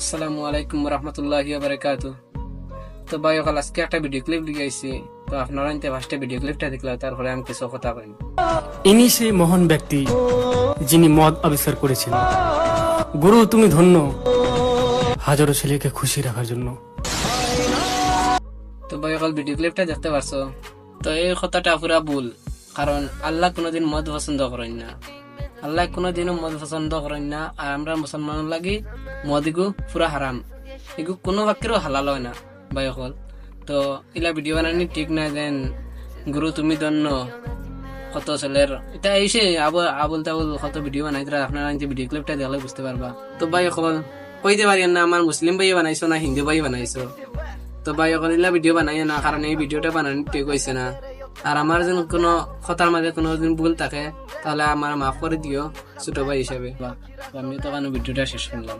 আসসালামু আলাইকুম রহমতুল্লাহি বারাকাত তো ভাই ওকাল আজকে একটা ভিডিও ক্লিপ লিখাইছি তো আপনারা ইনতে ফার্স্টে ভিডিও ক্লিপটা দেখলা তারপরে আমি কিছু কথা কইম ইনি সেই মহান ব্যক্তি যিনি মদ আবিষ্কার করেছেন। গুরু তুমি ধন্য। হাজারো ছেলেকে খুশি রাখার জন্য। তো ভাই ওকাল ভিডিও ক্লিপটা দেখতে পারছ? তো এই কথাটা পুরা ভুল। কারণ আল্লাহ কোনোদিন মদ পছন্দ করেন না। আল্লাহ কোনোদিনও মদ পছন্দ করেন না। আর আমরা মুসলমান লাগি মদ ইগু পুরা হারাম। এগু কোনো বাক্যেরও হালাল হয় না, ভাই অকল। তো ইলা ভিডিও বানানি ঠিক না দেন গুরু তুমি ধন্য। কত ছেলের এটা এসে আবল আবল তাবল কত ভিডিও বানাইতরা আপনারা যে ভিডিও ক্লিপটা দেখলে বুঝতে পারবা। তো ভাই অকল কইতে পারি না, আমার মুসলিম ভাই বানাইছো না, হিন্দু ভাই বানাইছো। তো ভাই অকল ইলা ভিডিও বানাই না, কারণ এই ভিডিওটা বানানি ঠিক হয়েছে না। আর আমার যেন কোনো কথার মাঝে কোনো দিন ভুল থাকে, তাহলে আমার মাফ করে দিও, ছোট ভাই হিসাবে। আমি তো কেন ভিডিওটা শেষ করলাম।